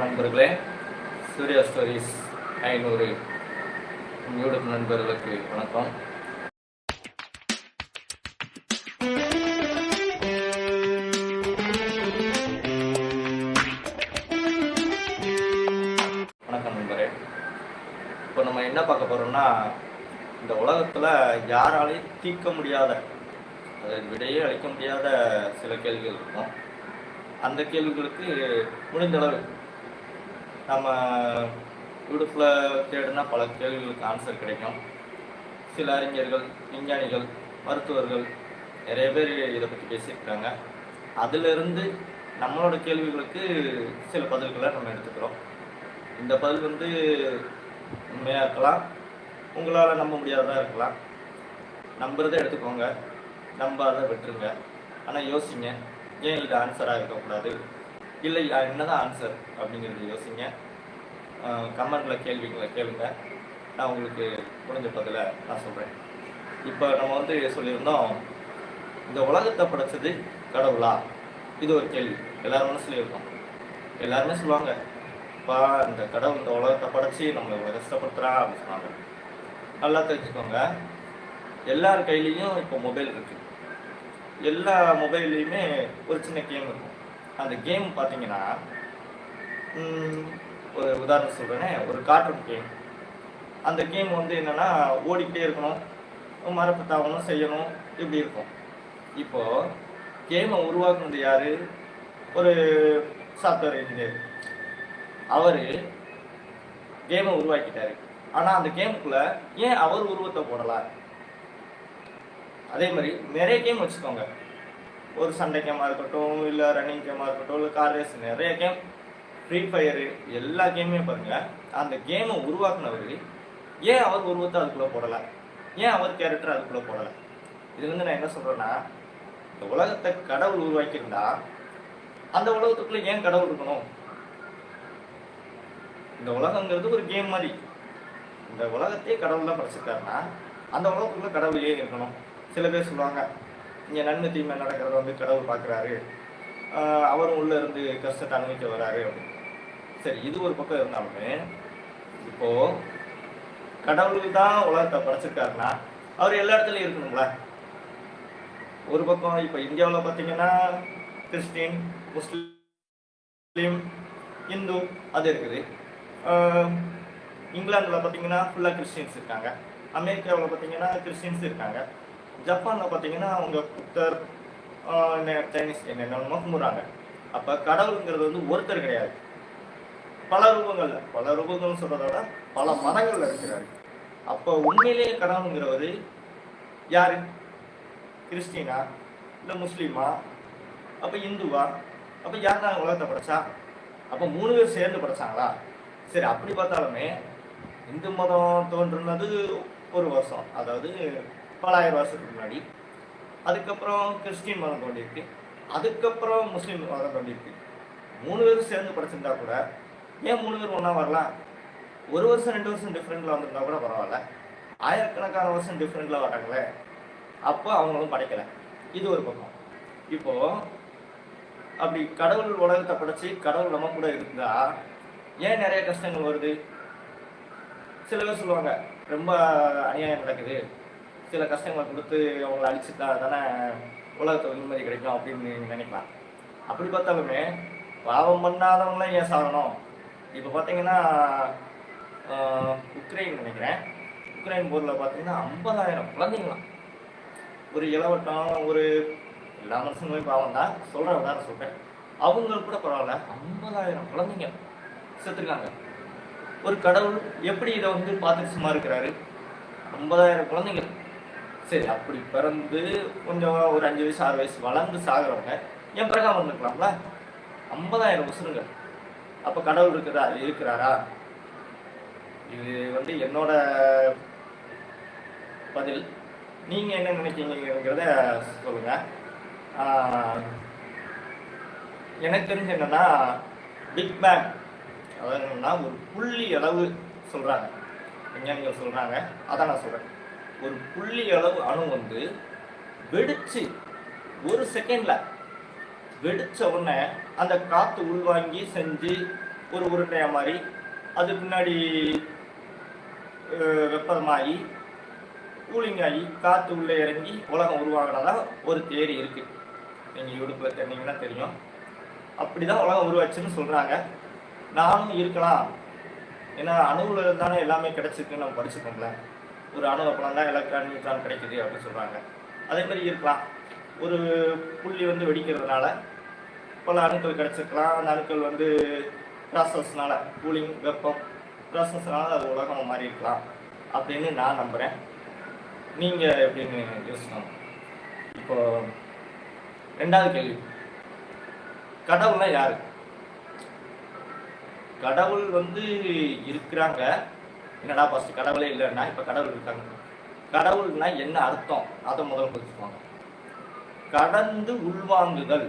நண்பர்களே சூர்யா ஸ்டோரிஸ் ஐநூறு யூடியூப் நண்பர்களுக்கு வணக்கம். வணக்கம் நண்பரே. இப்போ நம்ம என்ன பார்க்க போறோம்னா இந்த உலகத்துல யாராலையும் தீர்க்க முடியாத அதாவது விடையே அளிக்க முடியாத சில கேள்விகள் இருக்கும். அந்த கேள்விகளுக்கு முடிந்த அளவு நம்ம யூடியூப்பில் தேடினா பல கேள்விகளுக்கு ஆன்சர் கிடைக்கும். சில அறிஞர்கள் விஞ்ஞானிகள் மருத்துவர்கள் நிறைய பேர் இதை பற்றி பேசியிருக்காங்க. அதிலிருந்து நம்மளோட கேள்விகளுக்கு சில பதில்களை நம்ம எடுத்துக்கிறோம். இந்த பதில் வந்து உண்மையாக இருக்கலாம் உங்களால் நம்ப முடியாததாக இருக்கலாம். நம்புறதை எடுத்துக்கோங்க. நம்பாத விட்டுருங்க. ஆனால் யோசிங்க. ஏன் இது ஆன்சராக இருக்கக்கூடாது? இல்லை என்னதான் ஆன்சர் அப்படிங்கிறது யோசிங்க. கமெண்ட்ல கேள்விகளை கேளுங்க. நான் உங்களுக்கு முடிஞ்ச பதில நான் சொல்கிறேன் இப்போ நம்ம வந்து சொல்லியிருந்தோம் இந்த உலகத்தை படைச்சது கடவுளா? இது ஒரு கேள்வி. எல்லாரும் மனசுல இருக்கும். எல்லாருமே சொல்லுவாங்க இப்போ இந்த கடவுள் இந்த உலகத்தை படைச்சி நம்மளை இவ்வளோ கஷ்டப்படுத்துறா அப்படின்னு சொன்னாங்க நல்லா தெரிஞ்சுக்கோங்க. எல்லார் கையிலையும் இப்போ மொபைல் இருக்கு. எல்லா மொபைல்லையுமே ஒரு சின்ன கேம் இருக்கும். அந்த கேம் பார்த்தீங்கன்னா ஒரு உதாரணம் சொல்கிறேனே ஒரு கார்ட்டூன் கேம் அந்த கேம் வந்து என்னன்னா ஓடிக்கிட்டே இருக்கணும் மரப்பு தாவணும் செய்யணும் இப்படி இருக்கும். இப்போ கேமை உருவாக்குனது யாரு? ஒரு சாஃப்ட்வேர் இன்ஜினியர் அவரு கேமை உருவாக்கிட்டாரு. ஆனா அந்த கேமுக்குள்ள ஏன் அவர் உருவத்தை போடல? அதே மாதிரி நிறைய கேம் வச்சுக்கோங்க. ஒரு சண்டை கேமாக இருக்கட்டும் இல்லை ரன்னிங் கேமாக இருக்கட்டும் இல்லை கார் ரேஸ் நிறைய கேம் ஃப்ரீ ஃபயரு எல்லா கேமையும் பாருங்கள் அந்த கேமை உருவாக்குனவர் ஏன் அவர் உருவத்தை அதுக்குள்ளே போடலை? ஏன் அவர் கேரக்டர் அதுக்குள்ளே போடலை? இது வந்து நான் என்ன சொல்கிறேன்னா இந்த உலகத்தை கடவுள் உருவாக்கியிருந்தா அந்த உலகத்துக்குள்ளே ஏன் கடவுள் இருக்கணும்? இந்த உலகங்கிறது ஒரு கேம் மாதிரி. இந்த உலகத்தையே கடவுள் தான் படைச்சிருக்காருன்னா அந்த உலகத்துக்குள்ளே கடவுள் ஏன் இருக்கணும். சில பேர் சொல்லுவாங்க இங்க நன்மை தீமை நடக்கிறத வந்து கடவுள் பார்க்குறாரு. அவரும் உள்ள இருந்து கஷ்டத்தை அனுபவிக்க வராரு அப்படின்னு. சரி இது ஒரு பக்கம் இருந்தாலுமே இப்போ கடவுள் தான் உலகத்தை படைச்சிருக்காருன்னா அவர் எல்லா இடத்துலையும் இருக்கணுங்களா ஒரு பக்கம் இப்போ இந்தியாவில் பார்த்தீங்கன்னா கிறிஸ்டின் முஸ்லீம் இந்து அது இருக்குது. ஆஹ் இங்கிலாந்துல பார்த்தீங்கன்னா ஃபுல்லாக கிறிஸ்டின்ஸ் இருக்காங்க. அமெரிக்காவில் பார்த்தீங்கன்னா கிறிஸ்டின்ஸ் இருக்காங்க. ஜப்பானில் பார்த்தீங்கன்னா அவங்க புத்தர் என்ன சைனீஸ் என்னென்னமோ கும்பிட்றாங்க அப்போ கடவுளுங்கிறது வந்து ஒருத்தர் கிடையாது. பல ரூபங்கள்ல பல ரூபங்கள்னு சொல்றத விட பல மதங்கள்ல இருக்கிறாரு. அப்போ உண்மையிலேயே கடவுளுங்கிறவர் யாரு? கிறிஸ்டினா? இல்லை முஸ்லீமா? அப்போ இந்துவா? அப்போ யார் தான் உலகத்தை படைச்சா? அப்போ மூணு பேர் சேர்ந்து படைச்சாங்களா? சரி அப்படி பார்த்தாலுமே இந்து மதம் தோன்றுனது ஒரு வருஷம். அதாவது பலாயிரம் வருஷத்துக்கு முன்னாடி. அதுக்கப்புறம் கிறிஸ்டின் மதம் தோண்டியிருக்கு அதுக்கப்புறம் முஸ்லீம் மதம் தோண்டியிருக்கு மூணு பேரும் சேர்ந்து படிச்சிருந்தா கூட ஏன் மூணு பேர் ஒன்றா வரலாம்? ஒரு வருஷம் ரெண்டு வருஷம் டிஃப்ரெண்ட்டில் வந்திருந்தா கூட பரவாயில்ல. ஆயிரக்கணக்கான வருஷம் டிஃப்ரெண்ட்டில் வராங்களே. அப்போ அவங்களும் படைக்கலை. இது ஒரு பக்கம். இப்போது அப்படி கடவுள் உலகத்தை படைச்சி கடவுள் நம்ம கூட இருந்தா ஏன் நிறைய கஷ்டங்கள் வருது? சில பேர் சொல்லுவாங்க ரொம்ப அநியாயம் நடக்குது. சில கஷ்டங்களை கொடுத்து அவங்கள அழிச்சுட்டா தானே உலகத்தை நிம்மதி கிடைக்கும் அப்படின்னு நினைக்கலாம். அப்படி பார்த்தாலுமே பாவம் பண்ணாதவங்களாம் ஏன் சாகணும்? இப்போ பார்த்தீங்கன்னா உக்ரைன் நினைக்கிறேன். உக்ரைன் போரில் பார்த்தீங்கன்னா ஐம்பதாயிரம் குழந்தைங்களாம். ஒரு இளவட்டம் ஒரு எல்லா மனுஷங்களும் பாவம் தான். சொல்கிறேன் தான் சொல்கிறேன் அவங்களுக்கு கூட பரவாயில்ல ஐம்பதாயிரம் குழந்தைங்க செத்துருக்காங்க. ஒரு கடவுள் எப்படி இதை வந்து பார்த்துட்டு சும்மா இருக்கிறாரு? ஐம்பதாயிரம் குழந்தைங்க. சரி அப்படி பிறந்து கொஞ்சம் ஒரு அஞ்சு வயசு ஆறு வயசு வளர்ந்து சாகிறவங்க என் பிரகாரம் இருந்துக்கலாம்ல ஐம்பதாயிரம் உசுருங்க. அப்ப கடவுள் இருக்கிறா இருக்கிறாரா? இது வந்து என்னோட பதில். நீங்க என்ன நினைக்கிறீங்கிறத சொல்லுங்க. எனக்கு தெரிஞ்சு என்னன்னா பிக் பேங் அதாவது என்னன்னா ஒரு புள்ளி அளவு சொல்றாங்க. விஞ்ஞானிகள் சொல்றாங்க. அதான் நான் சொல்றேன். ஒரு புள்ளி அளவு அணு வந்து வெடிச்சு ஒரு செகண்ட்ல வெடிச்ச உடனே அந்த காத்து உள்வாங்கி செஞ்சு ஒரு உருண்டையா மாதிரி அது பின்னாடி வெப்பமாகி கூலிங் ஆகி காற்று உள்ளே இறங்கி உலகம் உருவாகிறதா ஒரு தேரி இருக்கு. நீங்கள் யூடியூப்பில் தெரிஞ்சீங்கன்னா தெரியும். அப்படி தான் உலகம் உருவாச்சுன்னு சொல்கிறாங்க நானும் இருக்கலாம். ஏன்னா அணுவில் தானே எல்லாமே கிடச்சிருக்குன்னு நம்ம படிச்சுக்கோங்களேன் ஒரு அணுவ பணம் தான் எலக்ட்ரான் நியூட்ரான் கிடைக்குது அப்படின்னு சொல்கிறாங்க அதே மாதிரி இருக்கலாம். ஒரு புள்ளி வந்து வெடிக்கிறதுனால பல அணுக்கள் கிடச்சிருக்கலாம். அந்த அணுக்கள் வந்து ப்ராசஸ்னால கூலிங் வெப்பம் ப்ராசஸ்னால அது உலகம் மாறி இருக்கலாம் அப்படின்னு நான் நம்புகிறேன் நீங்கள் எப்படின்னு யோசிக்கணும். இப்போ ரெண்டாவது கேள்வி. கடவுள்னா யாரு? கடவுள் வந்து இருக்கிறாங்க. என்னடா ஃபஸ்ட்டு கடவுளே இல்லைன்னா இப்போ கடவுள் இருக்காங்க. கடவுள்னா என்ன அர்த்தம்? அதை முதல்ல புரிஞ்சுக்குவாங்க கடந்து உள்வாங்குதல்.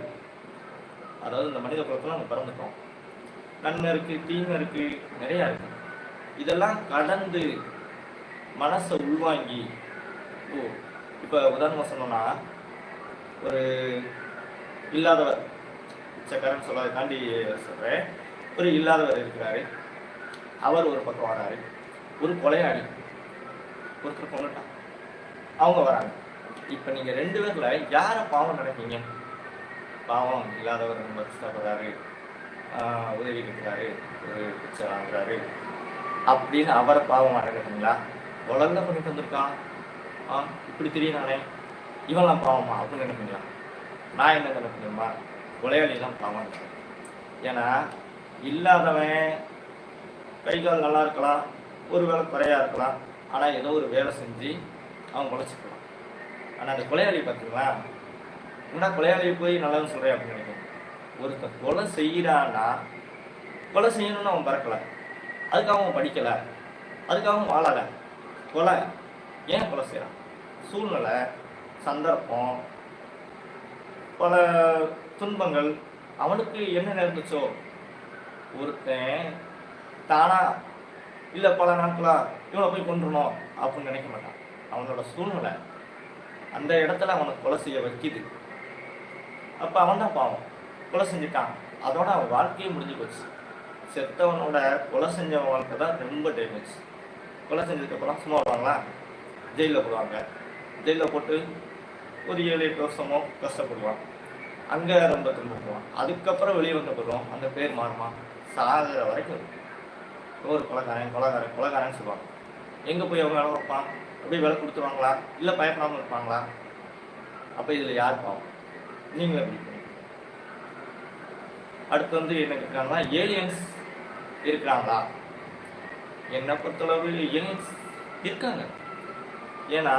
அதாவது இந்த மனித குலத்தில் நம்ம பிறந்துட்டோம். நன்மை இருக்கு தீமை இருக்கு நிறையா இருக்கு. இதெல்லாம் கடந்து மனசை உள்வாங்கி ஓ இப்போ உதாரணமாக சொன்னோம்னா ஒரு இல்லாதவர் பிச்சைக்காரன் சொல்லாதுக்காண்டி சொல்கிறேன் ஒரு இல்லாதவர் இருக்கிறாரு. அவர் ஒரு பக்கம் வராரு. ஒரு கொலையாளி ஒருத்தர் கொண்டுட்டான் அவங்க வராங்க. இப்போ நீங்கள் ரெண்டு பேரில் யாரை பாவம் நினைப்பீங்க? பாவம் இல்லாதவர் ரொம்ப கஷ்டப்படுறாரு. உதவி இருக்கிறாரு ஒரு பிச்சை வாங்குறாரு. அப்படின்னு அவரை பாவம் நினைக்கிறீங்களா உலர்ந்த பண்ணிட்டு வந்திருக்கான் ஆ இப்படி தெரியுதானே? இவன்லாம் பாவமா? அப்படின்னு நினைப்பீங்களா? நான் என்ன நினைப்பீங்கம்மா கொலையாளிலாம் பாவம் ஏன்னா இல்லாதவன் கை கால் நல்லா இருக்கலாம். ஒரு வேலை குறையாக இருக்கலாம். ஆனால் ஏதோ ஒரு வேலை செஞ்சு அவன் குறைச்சிக்கலாம் ஆனால் அந்த கொலையாளி பார்த்தீங்களா என்ன கொலையாளி போய் நல்லதுன்னு சொல்கிறேன் அப்படின்னு நினைக்கிறேன். ஒருத்தன் கொலை செய்கிறான்னா கொலை செய்யணும்னு அவன் பறக்கலை. அதுக்காக அவன் படிக்கலை. அதுக்காக அவன் வாழலை. கொலை. ஏன் கொலை செய்கிறான் சூழ்நிலை சந்தர்ப்பம் பல துன்பங்கள். அவனுக்கு என்ன நடந்துச்சோ? ஒருத்தன் தானாக இல்லை பல நாட்களா இவனை போய் கொண்டுறணும் அப்படின்னு நினைக்க மாட்டான். அவனோட சூழ்நிலை அந்த இடத்துல அவனை கொலை செய்ய வைக்கிது. அப்போ அவன் தான் பாவம். கொலை செஞ்சுட்டான். அதோட அவன் வாழ்க்கையே முடிஞ்சு போச்சு. செத்தவனோட கொலை செஞ்சவன் வாழ்க்கை தான் ரொம்ப டேமேஜ் கொலை செஞ்சதுக்கப்புறம் சும்மா வருவாங்களா? ஜெயிலில் போடுவாங்க. ஜெயிலில் போட்டு ஒரு ஏழு எட்டு வருஷமோ கஷ்டப்படுவான். அங்கே ரொம்ப துன்பப்படுவான். அதுக்கப்புறம் வெளியே வந்த பிறகும் அந்த பேர் மாறுமா? சாகிற வரைக்கும் ஒரு கொலைக்காரன் கொலைக்காரன் கொலைக்காரன் சொல்லுவாங்க. எங்கே போய் எவ்வளோ நேரம் வைப்பான் அப்படியே விலை கொடுத்துருவாங்களா? இல்லை பயப்படாமல் இருப்பாங்களா? அப்போ இதில் யார் பாவம்? நீங்களும் எப்படி அடுத்து வந்து என்ன கேட்குறாங்கன்னா ஏலியன்ஸ் இருக்கிறாங்களா என்னை பொறுத்தளவு ஏலியன்ஸ் இருக்காங்க. ஏன்னா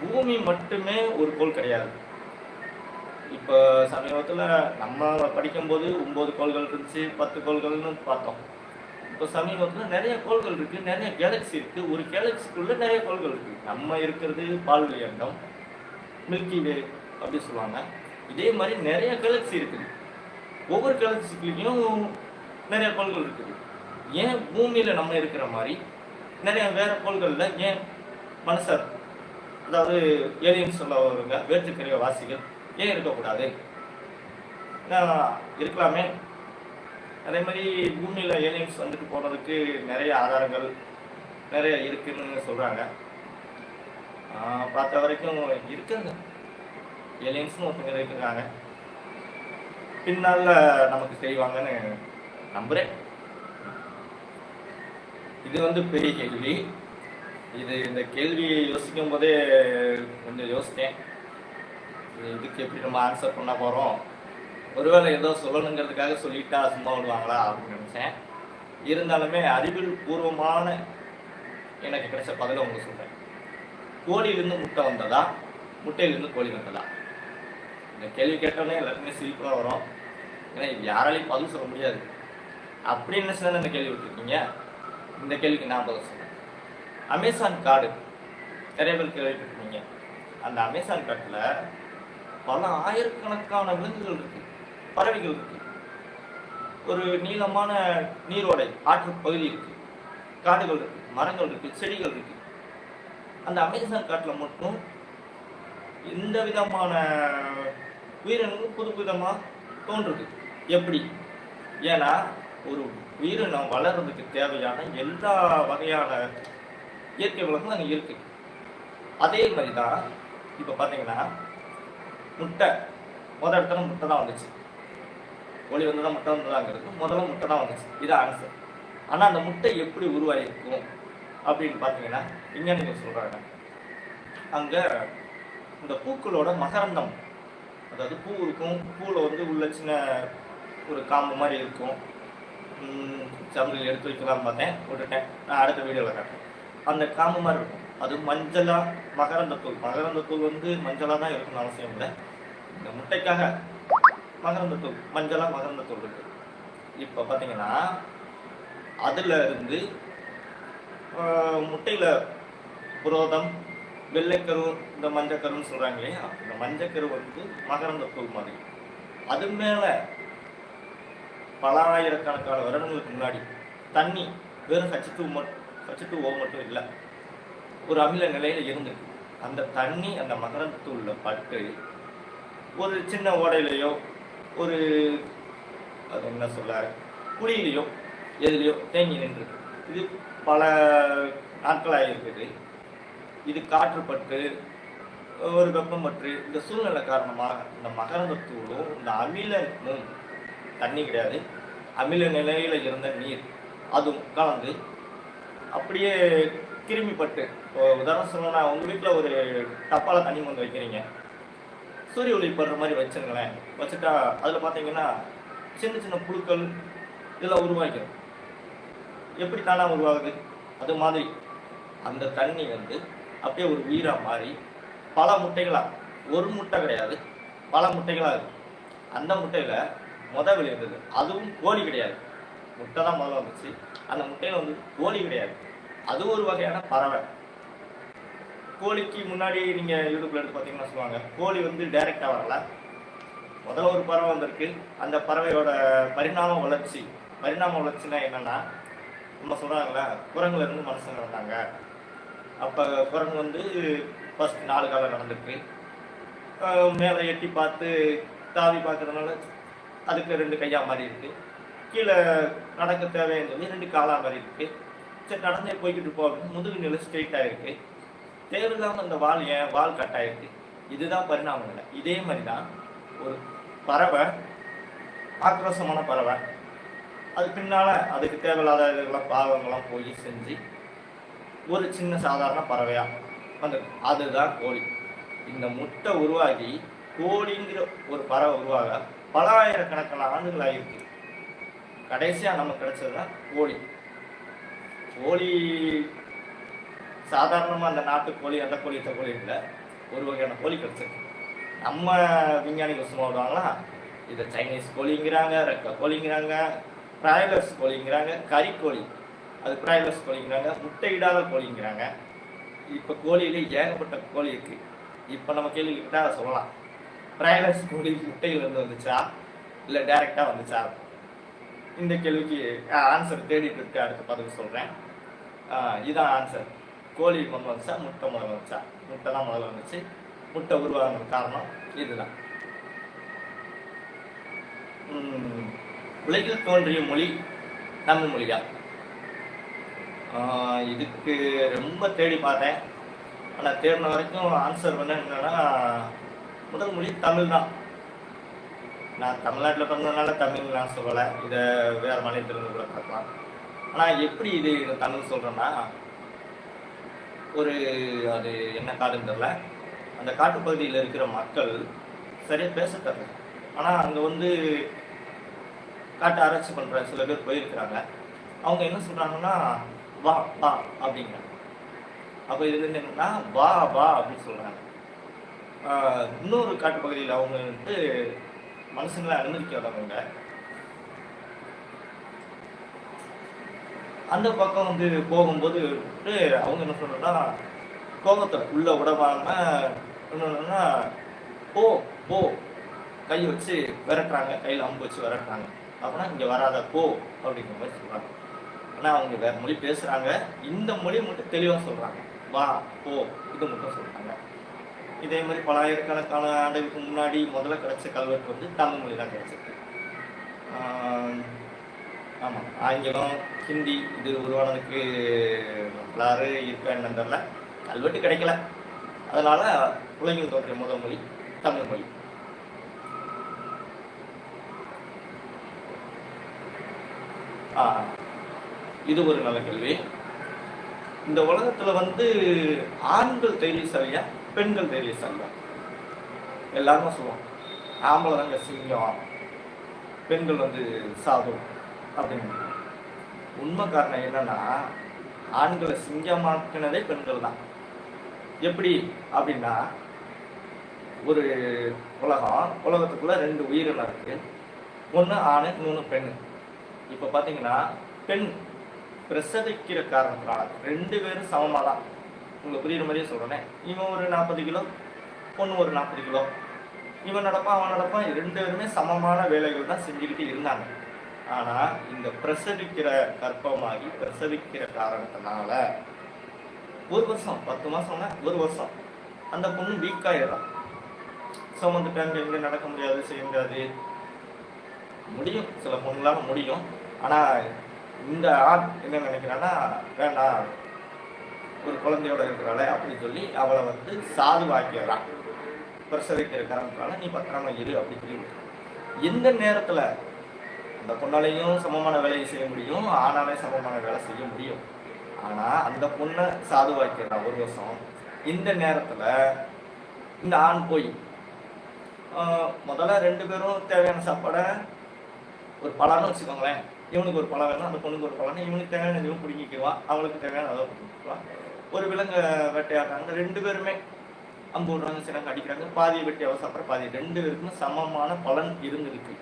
பூமி மட்டுமே ஒரு கோள் கிடையாது. இப்போ சமீபத்தில் நம்ம படிக்கும்போது ஒம்பது கோள்கள் இருந்துச்சு பத்து கோள்கள்னு பார்த்தோம். இப்போ சமீபத்தில் நிறைய கோள்கள் இருக்கு நிறைய கேலக்ஸி இருக்கு. ஒரு கேலக்சிக்குள்ள நிறைய கோள்கள் இருக்கு. நம்ம இருக்கிறது பால்வெளி அண்டம் மில்கி வே அப்படி சொல்லுவாங்க. இதே மாதிரி நிறைய கேலக்ஸி இருக்குது. ஒவ்வொரு கேலக்சிக்குள்ளேயும் நிறைய கோள்கள் இருக்குது. ஏன் பூமியில் நம்ம இருக்கிற மாதிரி? நிறைய வேற கோள்களில் ஏன் மனுஷர் அதாவது ஏலியன்ஸ் சொல்ல வருங்க வேற்றுக்கிறைய வாசிகள் ஏன் இருக்கக்கூடாது? நான் இருக்கலாமே. அதே மாதிரி பூமியில் ஏலியன்ஸ் வந்துட்டு போகிறதுக்கு நிறைய ஆதாரங்கள் நிறைய இருக்குன்னு சொல்கிறாங்க பார்த்த வரைக்கும் இருக்குங்க. ஏலியன்ஸ்னு ஒருத்தங்க இருக்கிறாங்க பின்னால் நமக்கு செய்வாங்கன்னு நம்புகிறேன் இது வந்து பெரிய கேள்வி. இது இந்த கேள்வியை யோசிக்கும் போதே கொஞ்சம் யோசித்தேன். இது இதுக்கு எப்படி நம்ம ஆன்சர் பண்ண போகிறோம் ஒருவேளை ஏதோ சொல்லணுங்கிறதுக்காக சொல்லிட்டா சும்மா விடுவாங்களா அப்படின்னு நினச்சேன். இருந்தாலுமே அறிவில் பூர்வமான எனக்கு கிடைச்ச பதிலை உங்களுக்கு சொல்கிறேன் கோழியிலிருந்து முட்டை வந்ததா? முட்டையிலிருந்து கோழி வந்ததா? இந்த கேள்வி கேட்டோன்னே எல்லாருக்குமே சிரிப்பாக வரும். ஏன்னா யாராலையும் பதில் சொல்ல முடியாது. அப்படி நினச்சி இந்த கேள்வி விட்டுருக்கீங்க? இந்த கேள்விக்கு நான் பதில் சொல்கிறேன் அமேசான் காடு நிறைய பேர் கேள்விப்பட்டிருக்கீங்க. அந்த அமேசான் காட்டில் பல ஆயிரக்கணக்கான விலங்குகள் இருக்குது பறவைகள் இருக்கு. ஒரு நீளமான நீரோடை ஆற்று பகுதி இருக்கு. காடுகள் இருக்கு மரங்கள் இருக்கு செடிகள் இருக்கு. அந்த அமேசான் காட்டில் மட்டும் இந்த விதமான உயிரினங்கள் புது விதமாக தோன்றுது. எப்படி? ஏன்னா ஒரு உயிரினம் வளர்றதுக்கு தேவையான எல்லா வகையான இயற்கை வளங்களும் அங்கே இருக்கு. அதே மாதிரி தான் இப்போ பார்த்தீங்கன்னா முட்டை. முதல் இடத்துல முட்டை தான் வந்துச்சு. கோழி வந்து தான் முட்டை வந்து தான் முதல்ல முட்டை தான் வந்துச்சு. இது அரசு. ஆனால் அந்த முட்டை எப்படி உருவாயிருக்கும் அப்படின்னு பார்த்தீங்கன்னா விஞ்ஞானிகள் சொல்கிறாங்க அங்கே இந்த பூக்களோட மகரந்தம் அதாவது பூ இருக்கும். பூவில் வந்து உள்ள சின்ன ஒரு காம்பு மாதிரி இருக்கும். சமையல் எடுத்து வைக்கலாம் பார்த்தேன். விட்டுட்டேன். நான் அடுத்த வீடியோவில் காட்டுறேன். அந்த காம்பு மாதிரி இருக்கும். அது மஞ்சளாக மகரந்தத்தூள். மகரந்தத்தூள் வந்து மஞ்சளாக தான் இருக்கணும்னு அவசியம் இல்லை. இந்த முட்டைக்காக மகரந்தத்தூள் மஞ்சளாக மகரந்தத்தூள் இருக்கு. இப்போ பார்த்தீங்கன்னா அதில் இருந்து முட்டையில் புரோதம் வெள்ளைக்கரு இந்த மஞ்சக்கருன்னு சொல்கிறாங்க இல்லையா? இந்த மஞ்சக்கரு வந்து மகரந்தத்தூள் மாதிரி. அது மேலே பல ஆயிரக்கணக்கான வருடங்களுக்கு முன்னாடி தண்ணி வெறும் ஹச்சு மட்டும் ஹச்சு ஓ மட்டும் இல்லை ஒரு அமில நிலையில் இருந்திருக்கு அந்த தண்ணி அந்த மகரந்தத்தூளில் பட்டு ஒரு சின்ன ஓடையிலையோ ஒரு அது என்ன சொல்ல குழியிலையோ எதுலையோ தேங்கி நின்றுருக்கு. இது பல நாட்களாக இருக்குது. இது காற்றுப்பட்டு ஒரு வெப்பமற்று இந்த சூழ்நிலை காரணமாக இந்த மகரந்தத்தூளும் இந்த அமிலமும் தண்ணி கிடையாது அமில நிலையில் இருந்த நீர் அதுவும் கலந்து அப்படியே கிருமிப்பட்டு இப்போ உதாரணம் சொல்லணும்னா உங்கள் வீட்டில் ஒரு டப்பால தண்ணி கொண்டு வைக்கிறீங்க. சூரிய ஒளி படுற மாதிரி வச்சுருங்களேன். வச்சுட்டா அதில் பார்த்தீங்கன்னா சின்ன சின்ன புழுக்கள் இதெல்லாம் உருவாக்கிடும் எப்படி தானா உருவாகுது? அது மாதிரி அந்த தண்ணி வந்து அப்படியே ஒரு வீராக மாறி பல முட்டைகளாக ஒரு முட்டை கிடையாது பல முட்டைகளாக இருக்கு அந்த முட்டையில் முத விளைந்தது அதுவும் கோழி கிடையாது. முட்டை தான் முதல்ல வந்துச்சு. அந்த முட்டையில் வந்து கோழி கிடையாது. அது ஒரு வகையான பறவை. கோழிக்கு முன்னாடி நீங்க யூடியூப்ல எடுத்து பார்த்தீங்கன்னா சொல்லுவாங்க கோழி வந்து டைரக்டா வரல. முதல்ல ஒரு பறவை வந்திருக்கு. அந்த பறவையோட பரிணாம வளர்ச்சி பரிணாம வளர்ச்சினா என்னன்னா நம்ம சொல்றாங்கல்ல குரங்குல இருந்து மனுஷங்க வந்தாங்க. அப்ப குரங்கு வந்து ஃபர்ஸ்ட் நாலு காலம் நடந்திருக்கு. மேலே எட்டி பார்த்து தாவி பார்க்கறதுனால அதுக்கு ரெண்டு கையா மாதிரி இருக்கு. கீழே நடக்க தேவைன்னு சொல்லி ரெண்டு காலா மாதிரி இருக்கு. சரி நடந்தே போய்கிட்டு போ அப்படின்னு முதுகு நிலை ஸ்ட்ரெயிட்டாக இருக்குது தேவையில்லாமல் அந்த வால் ஏன்? வால் கட் ஆயிருக்கு. இதுதான் பரிணாமம் இல்லை இதே மாதிரி தான் ஒரு பறவை ஆக்ரோஷமான பறவை. அது பின்னால் அதுக்கு தேவையில்லாத இதெல்லாம் பாவங்கள்லாம் போய் செஞ்சு ஒரு சின்ன சாதாரண பறவையாக வந்து அதுதான் கோழி. இந்த முட்டை உருவாகி கோழிங்கிற ஒரு பறவை உருவாக பல ஆயிரக்கணக்கான ஆண்டுகள் ஆகிருக்கு கடைசியாக நமக்கு கிடைச்சதுதான் கோழி. கோழி சாதாரணமாக அந்த நாட்டுக்கோழி அந்த கோழி இந்த கோழி இல்லை ஒரு வகையான கோழி கிடைச்சிருக்கு. நம்ம விஞ்ஞானிகள் சும்மா விடுவாங்களா? இதை சைனீஸ் கோழிங்கிறாங்க ரெக்க கோழிங்கிறாங்க ப்ராய்லர்ஸ் கோழிங்கிறாங்க கறிக்கோழி அது ப்ராய்லர்ஸ் கோழிங்கிறாங்க முட்டையிடாத கோழிங்கிறாங்க. இப்போ கோழியிலே ஏகப்பட்ட கோழி இருக்குது இப்போ நம்ம கேள்விக்கிட்டால் அதை சொல்லலாம். ப்ராய்லர்ஸ் கோழி முட்டையிலேருந்து வந்துச்சா? இல்லை டேரெக்டாக வந்துச்சா? இந்த கேள்விக்கு ஆன்சர் தேடிட்டு அடுத்த அடுத்து சொல்கிறேன் சொல்றேன். இதான் ஆன்சர் கோழி முதல்ல வந்துச்சா முட்டை முளை வந்துச்சா? முட்டை தான் முதல்ல வந்துச்சு. முட்டை உருவாகின காரணம் இதுதான். உலகில் தோன்றிய மொழி தமிழ் மொழியா? இதுக்கு ரொம்ப தேடி பார்த்தேன். ஆனால் தேடின வரைக்கும் ஆன்சர் வந்து என்னன்னா முதல் மொழி தமிழ் தான் நான் தமிழ்நாட்டில் பிறந்ததுனால தமிழ் நான் சொல்லலை. இதை வேறு மாநிலத்திலிருந்து கூட பார்க்கலாம். ஆனால் எப்படி இது தமிழ் சொல்கிறேன்னா ஒரு அது என்ன காடுன்னு தெரில அந்த காட்டுப்பகுதியில் இருக்கிற மக்கள் சரியாக பேச ஆனால் அங்கே வந்து காட்டு ஆராய்ச்சி பண்ணுற சில பேர் போயிருக்கிறாங்க. அவங்க என்ன சொல்கிறாங்கன்னா வா வா அப்படிங்கிறாங்க அப்போ இது வந்து என்னன்னா வா வா அப்படின்னு சொல்கிறாங்க இன்னொரு காட்டுப்பகுதியில் அவங்க வந்து மனுஷங்களை அனுமதிக்காதவங்க. அந்த பக்கம் வந்து போகும்போது அவங்க என்ன சொல்றா கோபத்தை உள்ள விடவாம என்னன்னா போ போ. கை வச்சு விரட்டுறாங்க. கையில் அம்பு வச்சு விரட்டுறாங்க. அப்படின்னா இங்க வராத போ அப்படிங்கிற மாதிரி சொல்றாங்க. ஆனா அவங்க வேற மொழி பேசுறாங்க. இந்த மொழி மட்டும் தெளிவா சொல்றாங்க. வா போ இது மட்டும் சொல்றாங்க. இதே மாதிரி பல ஆயிரக்கணக்கான ஆண்டுகளுக்கு முன்னாடி முதல்ல கிடைச்ச கல்வெட்டு வந்து தமிழ் மொழி தான் கிடைச்சிருக்கு ஆமாம் ஆங்கிலம் ஹிந்தி இது உருவானதுக்கு வரலாறு இருக்கா தெரில கல்வெட்டு கிடைக்கல. அதனால் உலகில் தோன்றிய முதல் மொழி தமிழ் மொழி. ஆ, இது ஒரு நல்ல கேள்வி. இந்த உலகத்தில் வந்து ஆண்கள் தைரியசாலியா பெண்கள் தைரியசாலியா எல்லாருமே சொல்லுவோம் ஆம்பளை தாங்க சிங்கம் பெண்கள் வந்து சாதுவோம் அப்படின்னு உண்மை காரணம் என்னன்னா ஆண்களை சிங்கமாக்கினதே பெண்கள் தான். எப்படி அப்படின்னா ஒரு உலகம் உலகத்துக்குள்ள ரெண்டு உயிரினம் இருக்கு. ஒன்று ஆணு இன்னொன்று பெண் இப்போ பார்த்தீங்கன்னா பெண் பிரசவிக்கிற காரணத்தினால ரெண்டு பேரும் சமமாக தான் உங்களுக்கு புரியுற மாதிரியே சொல்கிறேனே இவன் ஒரு நாற்பது கிலோ பொண்ணு ஒரு நாற்பது கிலோ. இவன் நடப்பான் அவன் நடப்பான் ரெண்டு பேருமே சமமான வேலைகள் தான் செஞ்சுக்கிட்டு இருந்தாங்க. ஆனால் இந்த பிரசவிக்கிற கர்ப்பமாகி பிரசவிக்கிற காரணத்தினால ஒரு வருஷம் பத்து மாதம்னா ஒரு வருஷம் அந்த பொண்ணு வீக் ஆயிடுறான் டைம் எங்கே நடக்க முடியாது செய்ய முடியாது. முடியும். சில பொண்ணுலாம் முடியும். ஆனால் இந்த ஆண் என்ன நினைக்கிறான்னா வேண்டாம். ஒரு குழந்தையோட இருக்கிறாளே அப்படின்னு சொல்லி அவளை வந்து சாதுவாக்கிறான் பிரசவிக்கிற காரணத்தினால நீ பத்திரமா இரு அப்படின்னு சொல்லி எந்த நேரத்தில் அந்த பொண்ணாலையும் சமமான வேலையை செய்ய முடியும் ஆணாலே சமமான வேலை செய்ய முடியும். ஆனால் அந்த பொண்ணை சாதுவாக்கிறான் ஒரு வருஷம் இந்த நேரத்தில் இந்த ஆண் போய் முதல்ல ரெண்டு பேரும் தேவையான சாப்பாடை ஒரு பழம்னு வச்சுக்கோங்களேன். இவனுக்கு ஒரு பழம் வேணும் அந்த பொண்ணுக்கு ஒரு பழம் இவனுக்கு தேவையான இவன் பிடிங்கிக்குவான் அவளுக்கு தேவையான அதை பிடிங்கிக்குவான் ஒரு விலங்கு வேட்டையாடுறாங்க ரெண்டு பேருமே அம்பு விடுறாங்க சிறங்க அடிக்கிறாங்க பாதியை வெட்டி அவள் சாப்பிட்ற பாதி. ரெண்டு பேருக்குமே சமமான பலன் இருந்திருக்கு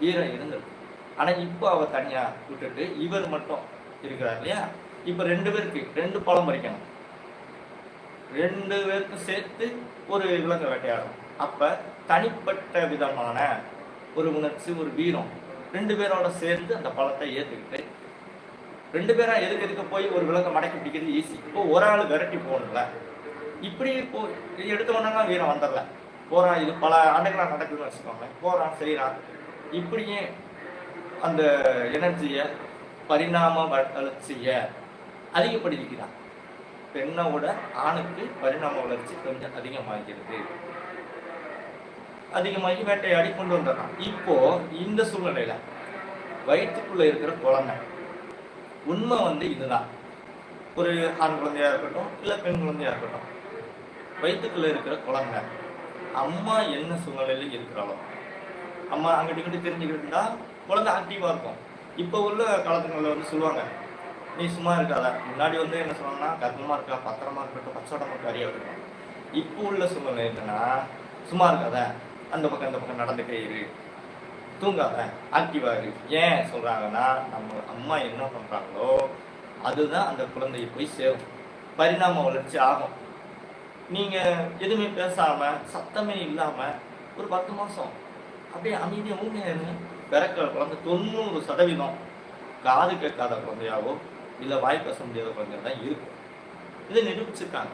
வீரம் இருந்திருக்கு. ஆனால் இப்போ அவ தனியாக விட்டுட்டு இவர் மட்டும் இருக்கிறார் இல்லையா? இப்போ ரெண்டு பேருக்கு ரெண்டு பழம் பறிக்கணும். ரெண்டு பேருக்கும் சேர்த்து ஒரு விலங்கு வேட்டையாடும் அப்போ தனிப்பட்ட விதமான ஒரு உணர்ச்சி ஒரு வீரம் ரெண்டு பேரோட சேர்ந்து அந்த பழத்தை ஏற்றுக்கிட்டு ரெண்டு பேரா எதுக்கு எதுக்கு போய் ஒரு விலங்கை மடக்கி பிடிக்கிறது ஈஸி இப்போ ஒரு ஆள் விரட்டி போகணும்ல. இப்படி இப்போ இது எடுத்த உடனே வீரம் வந்துடல. போறான் இது பல ஆண்டுகளாக நடக்குதுன்னு வச்சுக்கோங்க போறான் செய்யறான் இப்படியே அந்த எனர்ஜியை பரிணாம வளர்ச்சியை அதிகப்படுத்திக்கிறான் பெண்ணை விட ஆணுக்கு பரிணாம வளர்ச்சி கொஞ்சம் அதிகமாகிறது. அதிகமாகி வேட்டையாடி கொண்டு வந்துடுறான் இப்போ இந்த சூழ்நிலையில வயிற்றுக்குள்ள இருக்கிற குழந்தை உண்மை வந்து இதுதான். ஒரு ஆண் குழந்தையா இருக்கட்டும் இல்ல பெண் குழந்தையா இருக்கட்டும் வயிற்றுக்குள்ள இருக்கிற குழந்தை அம்மா என்ன சூழ்நிலையில இருக்கிறாளோ? அம்மா அங்கிட்டு கிட்ட தெரிஞ்சுக்கிட்டு இருந்தா குழந்தை ஆக்டிவாக இருக்கும். இப்போ உள்ள காலத்துங்களில் வந்து சொல்லுவாங்க நீ சும்மா இருக்காத. முன்னாடி வந்து என்ன சொல்லணும்னா கர்மமாக இருக்கா பத்திரமா இருக்கட்டும் பச்சோட மட்டும் அறியா இருக்கணும் இப்போ உள்ள சூழ்நிலை என்னன்னா சும்மா இருக்காத. அந்த பக்கம் இந்த பக்கம் நடந்துட்டே இரு. தூங்காத. ஆக்டிவாக இரு. ஏன் சொல்கிறாங்கன்னா நம்ம அம்மா என்ன பண்ணுறாங்களோ அதுதான் அந்த குழந்தையை போய் சேரும். பரிணாம வளர்ச்சி ஆகும். நீங்கள் எதுவுமே பேசாமல் சத்தமே இல்லாமல் ஒரு பத்து மாதம் அப்படியே அமைதியாக ஊமையா இருங்க பிறக்கிற குழந்தை தொண்ணூறு சதவீதம் காது கேட்காத குழந்தையாவோ இல்லை வாய் பேச முடியாத குழந்தையா தான் இருக்கும். இதை நிரூபிச்சிருக்காங்க.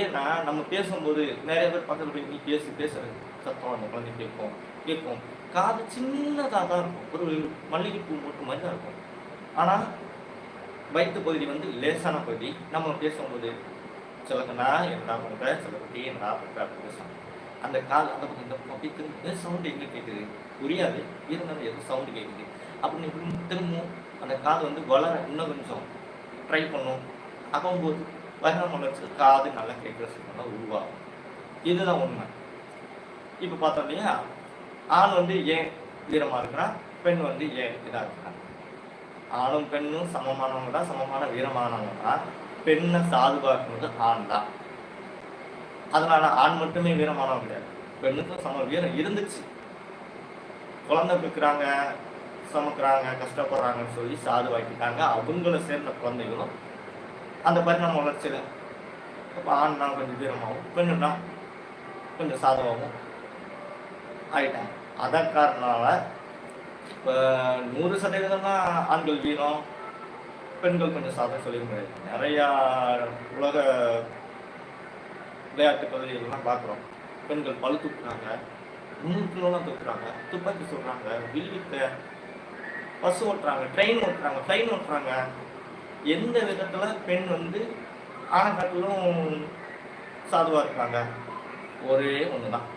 ஏன்னா நம்ம பேசும்போது நிறைய பேர் பக்கத்தில் போய் நீ பேசி பேசுறது சத்தம் அந்த குழந்தை கேட்கும் கேட்கும். காது சின்னதாக தான் இருக்கும். ஒரு மல்லிகைப்பூ மூட்டு மாதிரி தான் இருக்கும். ஆனால் வயிற்று பகுதி வந்து லேசான பகுதி. நம்ம பேசும்போது சிலக்கண்ணா என்னடா பண்ணுற சில என்னடா பண்ணுற அப்படின்னு பேசுவோம் அந்த கால் அந்த பக்கம் இந்த பக்கம் கேட்குது சவுண்டு எங்கே கேட்குது புரியாது. இருந்தாலும் எதுவும் சவுண்டு கேட்குது அப்படின்னு இப்படி திரும்பவும் அந்த காது வந்து வளர இன்னும் கொஞ்சம் ட்ரை பண்ணும். ஆகும்போது பரிணாம மலர்ச்சி காது நல்லா கேட்குற சூழ்நிலை உருவாகும். இதுதான் உண்மை. இப்போ பார்த்தோம் இல்லையா? ஆண் வந்து ஏன் வீரமாக இருக்கிறான் பெண் வந்து ஏன் இதாக இருக்கிறான் ஆணும் பெண்ணும் சமமானவங்க தான் சமமான வீரமானவங்க தான். பெண்ணை சாதுபாக்குறது ஆண் தான் அதனால ஆண் மட்டுமே வீரமானவங்க கிடையாது. பெண்ணுக்கும் சம வீரம் இருந்துச்சு. குழந்தை பிற்கிறாங்க சமைக்கிறாங்க கஷ்டப்படுறாங்கன்னு சொல்லி சாதுவாக்கிட்டாங்க. அவங்கள சேர்ந்த குழந்தைகளும் அந்த பரிணாம வளர்ச்சியில் அப்போ ஆண்னா கொஞ்சம் வீரமாகவும் பெண்ணுனா கொஞ்சம் சாதுவாகவும் ஆயிட்டாங்க. அதன் காரணனால இப்போ நூறு சதவீதம் தான் ஆண்கள் வீரம் பெண்கள் கொஞ்சம் சாதம் சொல்லிக்க முடியாது. நிறையா உலக விளையாட்டு பகுதிகளெலாம் பார்க்குறோம். பெண்கள் பழு தூக்குறாங்க நூறு கிலோலாம் தூக்குறாங்க துப்பாக்கி சொல்கிறாங்க வில்வித்த பஸ் ஓட்டுறாங்க ட்ரெயின் ஓட்டுறாங்க ட்ரெயின் ஓட்டுறாங்க. எந்த விதத்தில் பெண் வந்து ஆனக்காட்டிலும் சாதுவாக இருக்காங்க? ஒரே ஒன்று தான்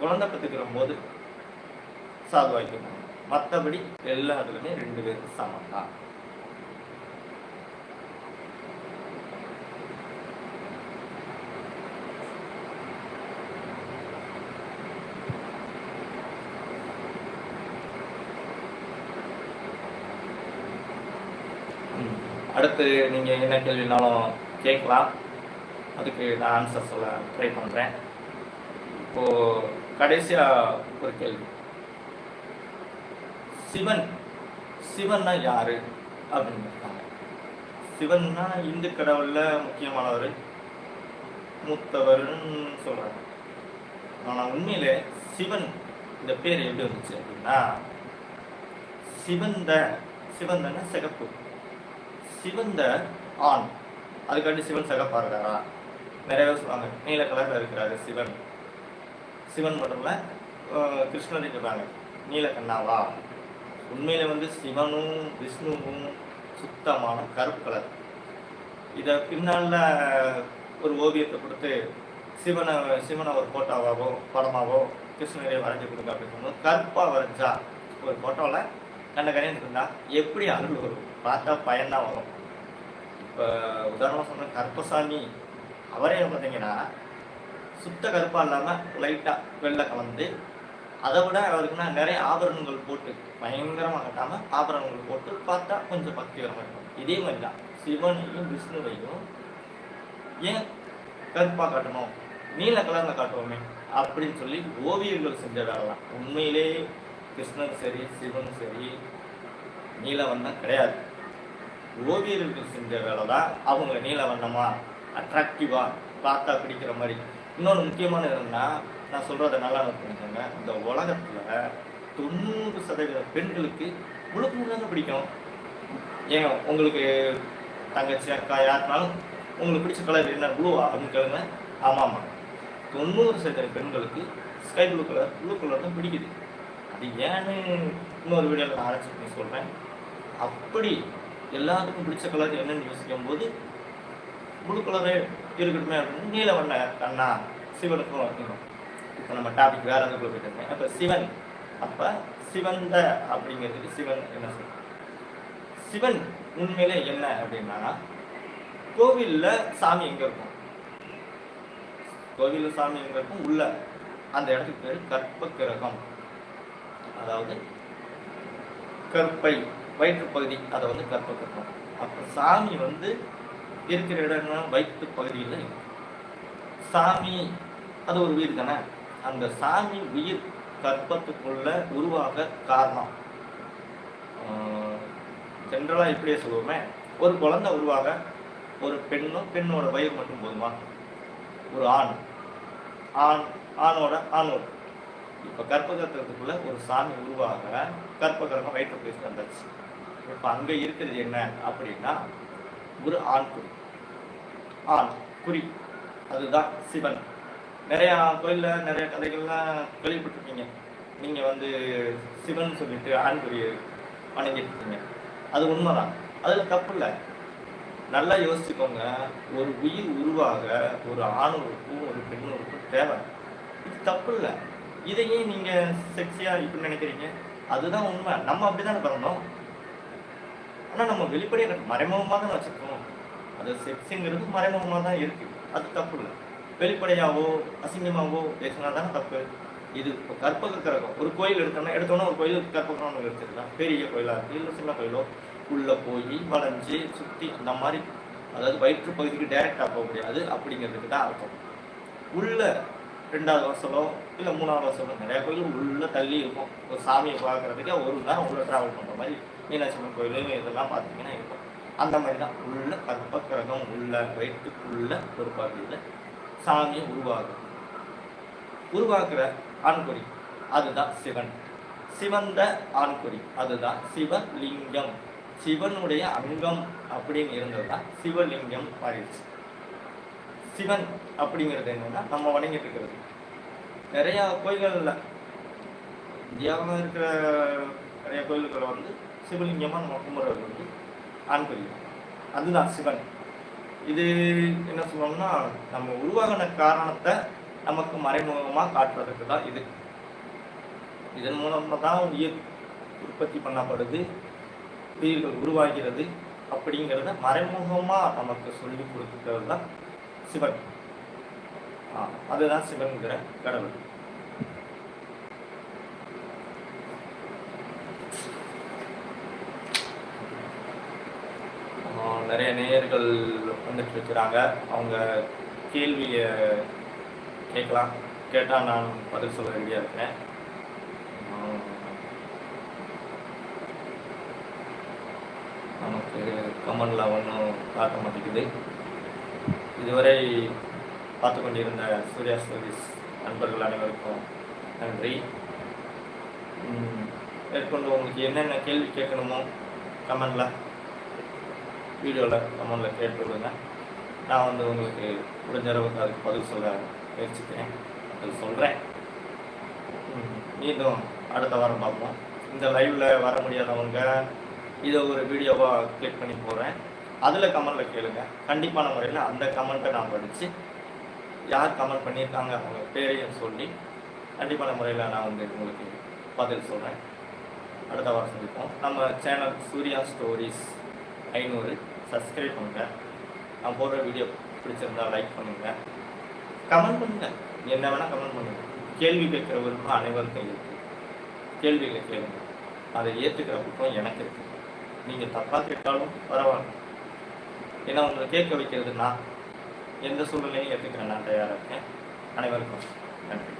குழந்தை பெற்றுக்கிற போது சாதுவாக்கிக்கணும் மற்றபடி எல்லா ரெண்டு பேரும் சமம் தான் அடுத்து நீங்கள் என்ன கேள்வினாலும் கேட்கலாம். அதுக்கு நான் ஆன்சர் சொல்ல ட்ரை பண்ணுறேன் இப்போது கடைசியாக ஒரு கேள்வி. சிவன் சிவன்னா யாரு? அப்படின்னு கேட்டாங்க சிவன்னா இந்து கடவுளில் முக்கியமானவர் மூத்தவர்னு சொல்கிறாங்க ஆனால் உண்மையிலே சிவன் இந்த பேர் எப்படி வந்துச்சு அப்படின்னா சிவந்த சிவந்தன சிகப்பு. சிவந்த ஆண். அதுக்காண்டி சிவன் சக இருக்காரா நிறையவே சொல்லுவாங்க நீல கலர்ல இருக்கிறாரு சிவன். சிவன் மட்டும் இல்ல அஹ் கிருஷ்ணரை நீல கண்ணாவா? உண்மையில வந்து சிவனும் விஷ்ணுவும் சுத்தமான கருப்பு கலர் இதை பின்னால ஒரு ஓவியத்தை கொடுத்து சிவனை சிவனை ஒரு போட்டோவாவோ படமாவோ கிருஷ்ணகிரியை வரைஞ்சி கொடுங்க அப்படின்னு சொன்னோம். கருப்பாக வரைஞ்சா ஒரு ஃபோட்டோவில் கண்ட கரையன் இருந்தா எப்படி அருள் வரும்? பார்த்தா பயன்தான் வரும். இப்போ உதாரணமாக சொன்ன கருப்பசாமி அவரே பார்த்தீங்கன்னா சுத்த கருப்பாக இல்லாமல் லைட்டாக வெள்ளை கலந்து அதை விட அவருக்குன்னா நிறைய ஆபரணங்கள் போட்டு பயங்கரமாக கட்டாமல் ஆபரணங்கள் போட்டு பார்த்தா கொஞ்சம் பக்திகரமாக இருக்கும். இதே மாதிரி தான் சிவனையும் விஷ்ணுவையும் ஏன் கருப்பாக காட்டணும் நீல கலரில் காட்டுவோமே அப்படின்னு சொல்லி ஓவியர்கள் செஞ்ச வேலை தான் உண்மையிலே கிருஷ்ணன் சரி சிவன் சரி நீலவன் தான் கிடையாது. ஓவியர்கள் செஞ்ச வேலை தான் அவங்க நீல வண்ணமாக அட்ராக்டிவாக பார்த்தா பிடிக்கிற மாதிரி. இன்னொரு முக்கியமான என்னன்னா நான் சொல்கிறத நல்லா நோட் இந்த உலகத்தில் தொண்ணூறு சதவீத பெண்களுக்கு முழுக்க முழுக்க பிடிக்கும். ஏங்க உங்களுக்கு தங்கச்சி அக்கா யாருனாலும் உங்களுக்கு பிடிச்ச கலர் என்ன? ப்ளூவா அப்படின்னு கேளுங்க. ஆமாம் ஆமாம் தொண்ணூறு சதவீத பெண்களுக்கு sky blue colour blue colour தான் பிடிக்குது. அது ஏன்னு இன்னொரு வீடியோவில் நான் ஆராய்ச்சி பண்ணி சொல்கிறேன் அப்படி எல்லாத்துக்கும் பிடிச்ச கலர் என்னன்னு யோசிக்கும் போது முழு கலரே இருக்கட்டுமே அப்படின்னு நீல வண்ண கண்ணா சிவனுக்கும் இருக்கணும் இப்போ நம்ம டாபிக் வேற எதுக்குள்ள போயிட்டு இருக்கேன் அப்போ சிவன். அப்போ சிவந்த அப்படிங்கிறதுக்கு சிவன் என்ன சொல்றோம் சிவன் உண்மையிலே என்ன அப்படின்னா கோவில்ல சாமி எங்க இருக்கும்? கோவிலில் சாமி எங்க இருக்கும்? உள்ள. அந்த இடத்துக்கு பேர் கற்ப கிரகம் அதாவது கற்பை. வயிற்றுப்பகுதி அதை வந்து கற்ப கிரகம் அப்போ சாமி வந்து இருக்கிற இடம் வயிற்று பகுதியில் சாமி அது ஒரு உயிர் தானே? அந்த சாமி உயிர் கற்பத்துக்குள்ள உருவாக காரணம். ஜென்ரலாக இப்படியே சொல்லுவோமே. ஒரு குழந்தை உருவாக ஒரு பெண்ணும் பெண்ணோட வயிறு மட்டும் போதுமா? ஒரு ஆண். ஆண் ஆணோட ஆணோட. இப்போ கற்பகிரகத்துக்குள்ள ஒரு சாமி உருவாக கற்பகிரகம் வயிற்று பேசி வந்தாச்சு. இப்போ அங்கே இருக்கிறது என்ன அப்படின்னா ஒரு ஆண் குறி ஆண் குறி அதுதான் சிவன். நிறையா கோயிலில் நிறைய கதைகள்லாம் கேள்விப்பட்டிருக்கீங்க நீங்கள் வந்து சிவன் சொல்லிட்டு ஆண் குறி வணங்கிட்டு இருக்கீங்க அது உண்மைதான். அதில் தப்பு இல்லை. நல்லா யோசிச்சுக்கோங்க. ஒரு உயிர் உருவாக ஒரு ஆணுக்கும் ஒரு பெண்ணுக்கும் தேவை. இது தப்பு இல்லை. இதையே நீங்க செக்ஸியா இப்படி நினைக்கிறீங்க. அதுதான் உண்மை. நம்ம அப்படிதானே பிறந்தோம் ஆனால் நம்ம வெளிப்படையாக மறைமுகமாக தான் வச்சுருக்கோம் அது செக்ஸுங்கிறது மறைமுகமாக தான் இருக்குது அது தப்பு இல்லை வெளிப்படையாவோ அசிங்கமாகவோ பேசினா தானே தப்பு. இது இப்போ கற்பக கிரகம் ஒரு கோயில் எடுத்தோம்னா எடுத்தோன்னா ஒரு கோயில் கற்பகிரகம் எடுத்துக்கலாம். பெரிய கோயிலாக இருக்குது இல்லை சின்ன கோயிலோ உள்ளே போய் வளைஞ்சு சுற்றி அந்த மாதிரி அதாவது வயிற்று பகுதிக்கு டைரெக்டாக போக முடியாது அப்படிங்கிறதுக்கு தான் அர்த்தம். உள்ள ரெண்டாவது வருஷம் இல்லை மூணாவது வருஷமோ நிறையா கோயில் உள்ளே தள்ளி இருக்கும். ஒரு சாமியை பார்க்குறதுக்கு ஒரு நேரம் உள்ள ட்ராவல் பண்ணுற மாதிரி மீனாட்சி அம்மன் கோயில் இதெல்லாம் பார்த்தீங்கன்னா இருக்கும். அந்த மாதிரி தான் உள்ள கற்பக்கிரகம் உள்ள வயிற்றுக்குள்ள ஒரு பகுதியில் சாமி உருவாகும். உருவாக்குற ஆண்குறி அதுதான் சிவன். சிவந்த ஆண்குறி அதுதான் சிவலிங்கம். சிவனுடைய அங்கம் அப்படின்னு இருந்தது தான் சிவலிங்கம் மாறிடுச்சு சிவன் அப்படிங்கிறது என்னன்னா நம்ம வணங்கிட்டு இருக்கிறது. நிறைய கோயில்கள்ல இந்தியாவில் இருக்கிற நிறைய கோயில்களை வந்து சிவலிங்கமாக நம்ம கும்பிட்றது வந்து ஆண் அதுதான் சிவன். இது என்ன சொல்லணும்னா நம்ம உருவாகின காரணத்தை நமக்கு மறைமுகமாக காட்டுறதுக்கு தான் இது. இதன் மூலமாக தான் உயிர் உற்பத்தி பண்ணப்படுது உயிர்கள் உருவாகிறது அப்படிங்கிறத மறைமுகமாக நமக்கு சொல்லி கொடுத்துக்கிறது தான் சிவன். அதுதான் சிவன்கிற கடவுள் ஆ, நிறைய நேயர்கள் வந்துட்டு இருக்கிறாங்க. அவங்க கேள்வியை கேட்கலாம். கேட்டால் நான் பதில் சொல்ல ரெடியாக இருக்கேன் நமக்கு கமனில் ஒன்றும் காட்ட மாட்டேங்குது. இதுவரை பார்த்து கொண்டிருந்த சூர்யா சர்வீஸ் நண்பர்கள் அனைவருக்கும் நன்றி. மேற்கொண்டு உங்களுக்கு என்னென்ன கேள்வி கேட்கணுமோ கமெண்டில் வீடியோவில் கமெண்டில் கேட்டு நான் வந்து உங்களுக்கு முடிஞ்ச அளவுக்கு அதுக்கு பதில் சொல்ல முயற்சிக்கிறேன். அது சொல்கிறேன் மீண்டும் அடுத்த வாரம் பார்ப்போம். இந்த லைவில் வர முடியாதவங்க இதை ஒரு வீடியோவாக கிளிக் பண்ணி போகிறேன் அதில் கமெண்டில் கேளுங்க. கண்டிப்பான முறையில் அந்த கமெண்ட்டை நான் படித்து யார் கமெண்ட் பண்ணியிருக்காங்க அவங்க பேரையும் சொல்லி கண்டிப்பான முறையில் நான் வந்து உங்களுக்கு பதில் சொல்கிறேன் அடுத்த வாரம் சந்திப்போம். நம்ம சேனல் சூர்யா ஸ்டோரிஸ் ஐநூறு. சப்ஸ்கிரைப் பண்ணுங்கள் நான் போடுற வீடியோ பிடிச்சிருந்தா லைக் பண்ணுங்க. கமெண்ட் பண்ணுங்க. என்ன வேணால் கமெண்ட் பண்ணுங்க. கேள்வி கேட்குற விருப்பம் அனைவருக்கும் இருக்குது கேள்விகளை கேளுங்க. அதை ஏற்றுக்கிற விருப்பம் எனக்கு இருக்குது நீங்கள் தப்பாக கேட்டாலும் பரவாயில்ல. ஏன்னா உங்களை கேட்க வைக்கிறது நான் எந்த சூழ்நிலையும் ஏற்றுக்கிறேன் நான் தயாராக இருக்கேன். அனைவருக்கும் நன்றி.